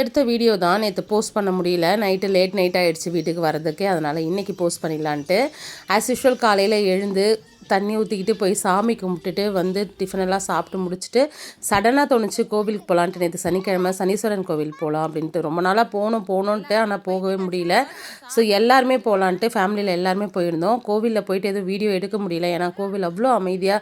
எடுத்த வீடியோ தான் நேற்று போஸ்ட் பண்ண முடியல. நைட்டு லேட் நைட் ஆகிடுச்சு வீட்டுக்கு வரதுக்கு அதனால் இன்றைக்கி போஸ்ட் பண்ணிடலான்ட்டு. ஆஸ் யூஷுவல் காலையில் எழுந்து தண்ணி ஊற்றிக்கிட்டு போய் சாமி கும்பிட்டுட்டு வந்து டிஃபனெல்லாம் சாப்பிட்டு முடிச்சுட்டு சடனாக தோணுச்சு கோவிலுக்கு போகலான்ட்டு நேற்று சனிக்கிழமை சனீஸ்வரன் கோவில் போகலாம் அப்படின்ட்டு. ரொம்ப நாளாக போகணும் போகணுன்ட்டு ஆனால் போகவே முடியல. ஸோ எல்லாருமே போகலான்ட்டு ஃபேமிலியில் எல்லாருமே போயிருந்தோம். கோவிலில் போயிட்டு எதுவும் வீடியோ எடுக்க முடியல. ஏன்னா கோவில் அவ்வளோ அமைதியாக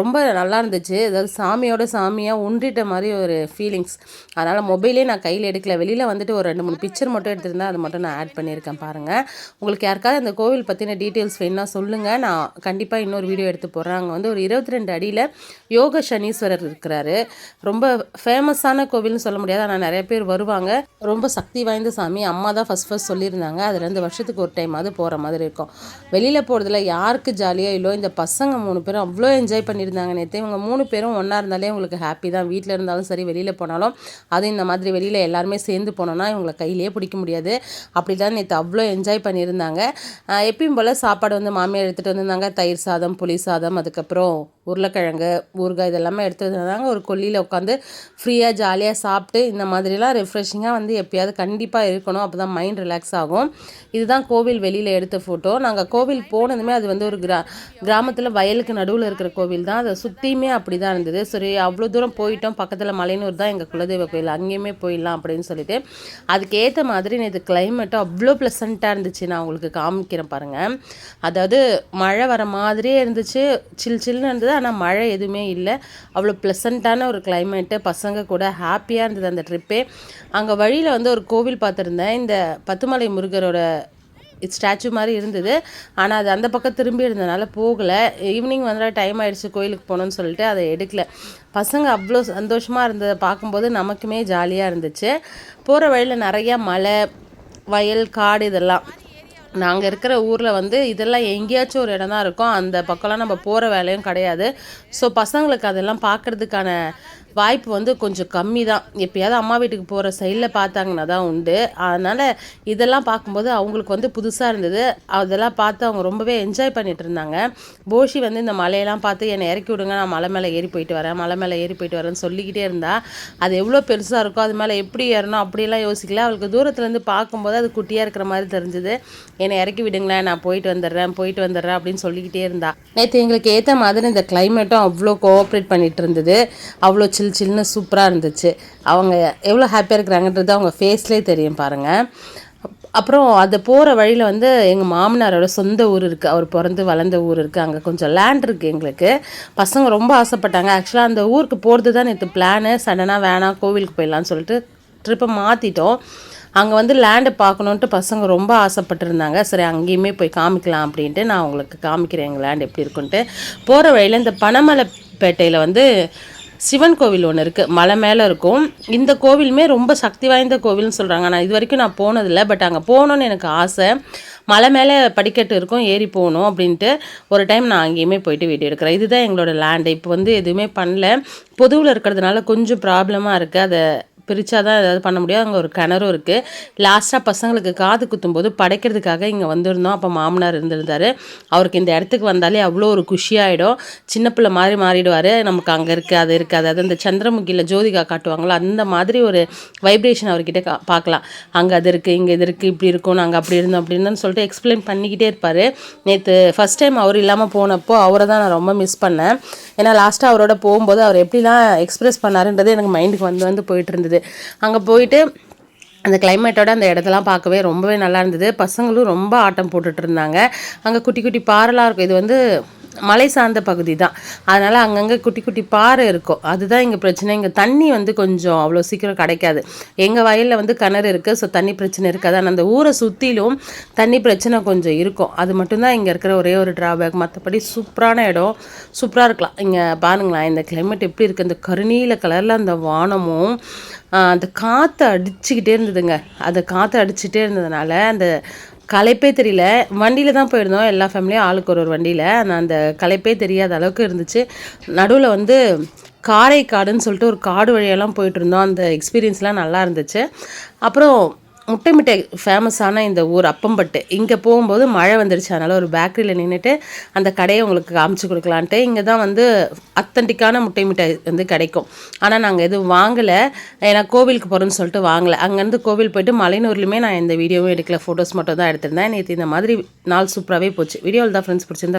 ரொம்ப நல்லா இருந்துச்சு. அதாவது சாமியோட சாமியாக ஒன்றிட்ட மாதிரி ஒரு ஃபீலிங்ஸ் அதனால் மொபைலே நான் கையில் எடுக்கல. வெளியில் வந்துட்டு ஒரு ரெண்டு மூணு பிக்சர் மட்டும் எடுத்திருந்தேன் அது மட்டும் நான் ஆட் பண்ணியிருக்கேன் பாருங்கள் உங்களுக்கு யாருக்காவது அந்த கோவில் பற்றின டீட்டெயில்ஸ் வேணுன்னா சொல்லுங்கள் நான் கண்டிப்பாக இன்னொரு வீடியோ எடுத்து போடுறேன். அங்கே வந்து ஒரு இருபத்தி ரெண்டு அடியில் யோக சனீஸ்வரர் இருக்கிறாரு. ரொம்ப ஃபேமஸான கோவில்னு சொல்ல முடியாது. ஆனால் நிறைய பேர் வருவாங்க. ரொம்ப சக்தி வாய்ந்த சாமி. அம்மா தான் ஃபஸ்ட் ஃபஸ்ட் சொல்லியிருந்தாங்க. அது ரெண்டு வருஷத்துக்கு ஒரு டைமாவது போகிற மாதிரி இருக்கும். வெளியில் போகிறதுல யாருக்கு ஜாலியாக இல்லையோ இந்த பசங்க மூணு பேரும் அவ்வளோ என்ஜாய் பண்ணியிருந்தாங்க நேற்று இவங்க மூணு பேரும் ஒன்றா இருந்தாலே உங்களுக்கு ஹாப்பி தான். வீட்டில் இருந்தாலும் சரி வெளியில் போனாலும் அதுவும் இந்த மாதிரி வெளியில் எல்லாருமே சேர்ந்து போனோன்னா இவங்களை கையிலே பிடிக்க முடியாது. அப்படி தான் நேற்று அவ்வளோ என்ஜாய் பண்ணியிருந்தாங்க எப்பயும் போல் சாப்பாடு வந்து மாமியார் எடுத்துகிட்டு வந்திருந்தாங்க. தயிர் சாதம் புளி சாதம் அதுக்கப்புறம் உருளைக்கிழங்கு ஊறுகாய் இதெல்லாமே எடுத்து வந்தாங்க ஒரு கொல்லியில் உட்காந்து ஃப்ரீயாக ஜாலியாக சாப்பிட்டு இந்த மாதிரிலாம் ரெஃப்ரெஷிங்காக வந்து எப்பயாவது கண்டிப்பாக இருக்கணும். அப்போ தான் மைண்ட் ரிலாக்ஸ் ஆகும். இதுதான் கோவில் வெளியில் எடுத்த ஃபோட்டோ நாங்கள் கோவில் போனதுமே அது வந்து ஒரு கிரா கிராமத்தில் வயலுக்கு நடுவில் இருக்கிற கோவில் தான். அதை சுற்றியுமே அப்படி தான் இருந்தது. சரி அவ்வளோ தூரம் போயிட்டோம். பக்கத்தில் மலையனூர் தான் எங்கள் குலதெய்வ கோயில். அங்கேயுமே போயிடலாம் அப்படின்னு சொல்லிட்டு. அதுக்கேற்ற மாதிரி இது கிளைமேட்டும் அவ்வளோ ப்ளசண்ட்டாக இருந்துச்சு. நான் உங்களுக்கு காமிக்கிறேன் பாருங்கள் அதாவது மழை வர மாதிரி மாதிரியே இருந்துச்சு. சில் சில்னு இருந்தது. ஆனால் மழை எதுவுமே இல்லை. அவ்வளோ ப்ளசண்ட்டான ஒரு கிளைமேட்டு பசங்க கூட ஹாப்பியாக இருந்தது அந்த ட்ரிப்பே அங்கே வழியில் வந்து ஒரு கோவில் பார்த்துருந்தேன். இந்த பத்துமலை முருகரோட ஸ்டாச்சு மாதிரி இருந்தது. ஆனால் அது அந்த பக்கம் திரும்பி இருந்ததுனால போகலை. ஈவினிங் வந்து டைம் ஆகிடுச்சு கோயிலுக்கு போகணுன்னு சொல்லிட்டு அதை எடுக்கல. பசங்க அவ்வளோ சந்தோஷமாக இருந்ததை பார்க்கும்போது நமக்குமே ஜாலியாக இருந்துச்சு. போகிற வழியில் நிறையா மலை வயல் காடு இதெல்லாம். நாங்கள் இருக்கிற ஊரில் வந்து இதெல்லாம் எங்கேயாச்சும் ஒரு இடம் தான் இருக்கும். அந்த பக்கம்லாம் நம்ம போகிற வேலையும் கிடையாது. ஸோ பசங்களுக்கு அதெல்லாம் பார்க்குறதுக்கான வாய்ப்பு வந்து கொஞ்சம் கம்மி தான் எப்பயாவது அம்மா வீட்டுக்கு போகிற சைடில் பார்த்தாங்கன்னா தான் உண்டு. அதனால் இதெல்லாம் பார்க்கும்போது அவங்களுக்கு வந்து புதுசாக இருந்தது. அதெல்லாம் பார்த்து அவங்க ரொம்பவே என்ஜாய் பண்ணிட்டு இருந்தாங்க. போஷி வந்து இந்த மலையெல்லாம் பார்த்து என்னை இறக்கி விடுங்க நான் மலை மேலே ஏறி போயிட்டு வரேன் மலை மேலே ஏறி போயிட்டு வரேன்னு சொல்லிக்கிட்டே இருந்தா அது எவ்வளோ பெருசாக இருக்கோ அது மேலே எப்படி ஏறணும் அப்படிலாம் யோசிக்கல. அவளுக்கு தூரத்துலேருந்து பார்க்கும்போது அது குட்டியாக இருக்கிற மாதிரி தெரிஞ்சுது. என்னை இறக்கி விடுங்களேன் நான் போயிட்டு வந்துடுறேன் போயிட்டு வந்துடுறேன் அப்படின்னு சொல்லிக்கிட்டே இருந்தா. நேற்று எங்களுக்கு ஏற்ற மாதிரி இந்த கிளைமேட்டும் அவ்வளோ கோஆப்ரேட் பண்ணிட்டு இருந்தது. அவ்வளோ சில் சில்னு சூப்பராக இருந்துச்சு. அவங்க எவ்வளோ ஹாப்பியாக இருக்கிறாங்கன்றது அவங்க ஃபேஸ்லேயே தெரியும் பாருங்கள் அப்புறம் அது போகிற வழியில் வந்து எங்கள் மாமனாரோட சொந்த ஊர் இருக்குது அவர் பிறந்து வளர்ந்த ஊர் இருக்குது அங்கே கொஞ்சம் லேண்ட் இருக்குது எங்களுக்கு. பசங்க ரொம்ப ஆசைப்பட்டாங்க. ஆக்சுவலாக அந்த ஊருக்கு போகிறது தான் நேற்று பிளானு சடனாக வேணாம் கோவிலுக்கு போயிடலான்னு சொல்லிட்டு ட்ரிப்பை மாற்றிட்டோம் அங்கே வந்து லேண்டை பார்க்கணுன்ட்டு பசங்க ரொம்ப ஆசைப்பட்டுருந்தாங்க. சரி அங்கேயுமே போய் காமிக்கலாம் அப்படின்ட்டு நான் உங்களுக்கு காமிக்கிறேன் எங்கள் லேண்ட் எப்படி இருக்குன்ட்டு. போகிற வழியில் இந்த பனமலைப்பேட்டையில் வந்து சிவன் கோவில் ஒன்று இருக்குது மலை மேலே இருக்கும். இந்த கோவிலுமே ரொம்ப சக்தி வாய்ந்த கோவில்னு சொல்கிறாங்க நான் இது வரைக்கும் நான் போனதில்லை. பட் அங்கே போகணுன்னு எனக்கு ஆசை. மலை மேலே படிக்கட்டு இருக்கும். ஏறி போகணும் அப்படின்ட்டு ஒரு டைம் நான் அங்கேயுமே போயிட்டு வீடியோ எடுக்கிறேன். இதுதான் எங்களோட லேண்டு இப்போ வந்து எதுவுமே பண்ணல. பொதுவில் இருக்கிறதுனால கொஞ்சம் ப்ராப்ளமாக இருக்குது அதை பிரித்தா தான் ஏதாவது பண்ண முடியும். அங்கே ஒரு கிணறும் இருக்குது லாஸ்ட்டாக பசங்களுக்கு காது குத்தும்போது படைக்கிறதுக்காக இங்கே வந்திருந்தோம். அப்போ மாமனார் இருந்திருந்தார். அவருக்கு இந்த இடத்துக்கு வந்தாலே அவ்வளோ ஒரு குஷியாகிடும் சின்ன பிள்ளை மாதிரி மாறிடுவார். நமக்கு அங்கே இருக்குது அது இருக்குது அதாவது இந்த சந்திரமுகியில் ஜோதிகா காட்டுவாங்களோ? அந்த மாதிரி ஒரு வைப்ரேஷன் அவர்கிட்ட கா பார்க்கலாம். அங்கே அது இருக்குது இங்கே இது இருக்குது இப்படி இருக்கும் நாங்கள் அப்படி இருந்தோம் அப்படின்னு சொல்லிட்டு எக்ஸ்பிளைன் பண்ணிக்கிட்டே இருப்பார். நேற்று ஃபஸ்ட் டைம் அவர் இல்லாமல் போனப்போ அவரை தான் நான் ரொம்ப மிஸ் பண்ணேன். ஏன்னா லாஸ்ட்டாக அவரோட போகும்போது அவர் எப்படிலாம் எக்ஸ்பிரஸ் பண்ணாருன்றது எனக்கு மைண்டுக்கு வந்து வந்து போயிட்டு இருந்தது. அங்கே போயிட்டு அந்த கிளைமேட்டோட அந்த இடத்தெல்லாம் பார்க்கவே ரொம்பவே நல்லா இருந்தது. பசங்களும் ரொம்ப ஆட்டம் போட்டுட்டு இருந்தாங்க. அங்கே குட்டி குட்டி பாறைலாம் இருக்கும். இது வந்து மலை சார்ந்த பகுதி தான். அதனால் அங்கங்கே குட்டி குட்டி பாறை இருக்கும். அதுதான் இங்கே பிரச்சனை. இங்கே தண்ணி வந்து கொஞ்சம் அவ்வளோ சீக்கிரம் கிடைக்காது. எங்கள் வயலில் வந்து கிணறு இருக்குது ஸோ தண்ணி பிரச்சனை இருக்காது. ஆனால் அந்த ஊரை சுற்றிலும் தண்ணி பிரச்சனை கொஞ்சம் இருக்கும். அது மட்டும்தான் இங்கே இருக்கிற ஒரே ஒரு ட்ராபேக் மற்றபடி சூப்பரான இடம். சூப்பராக இருக்கலாம். இங்கே பாருங்களேன். இந்த கிளைமேட் எப்படி இருக்குது அந்த கருநீல கலரில் அந்த வானமும் அந்த காற்று அடிச்சுக்கிட்டே இருந்ததுங்க. அந்த காற்று அடிச்சுட்டே இருந்ததுனால அந்த களைப்பே தெரியல. வண்டியில் தான் போயிருந்தோம். எல்லா ஃபேமிலியும் ஆளுக்கு ஒரு ஒரு வண்டியில். ஆனால் அந்த களைப்பே தெரியாத அளவுக்கு இருந்துச்சு. நடுவில் வந்து காரைக்காடுன்னு சொல்லிட்டு ஒரு காடு வழியெல்லாம் போயிட்டு இருந்தோம். அந்த எக்ஸ்பீரியன்ஸ்லாம் நல்லா இருந்துச்சு. அப்புறம் முட்டை மிட்டாய் ஃபேமஸான இந்த ஊர் அப்பம்பட்டு. இங்கே போகும்போது மழை வந்துடுச்சு அதனால் ஒரு பேக்கரியில் நின்றுட்டு அந்த கடையை உங்களுக்கு காமிச்சு கொடுக்கலான்ட்டு இங்கே தான் வந்து அத்தன்டிக்கான முட்டை மிட்டாய் வந்து கிடைக்கும். ஆனால் நாங்கள் எதுவும் வாங்கலை. ஏன்னா கோவிலுக்கு போகிறோன்னு சொல்லிட்டு வாங்கலை. அங்கேருந்து கோவில் போயிட்டு மலைனூர்லையுமே நான் எந்த வீடியோவும் எடுக்கல. ஃபோட்டோஸ் மட்டும் தான் எடுத்திருந்தேன். நேற்று இந்த மாதிரி நாள் சூப்பராகவே போச்சு. வீடியோவில் தான் ஃப்ரெண்ட்ஸ் பிடிச்சிருந்தா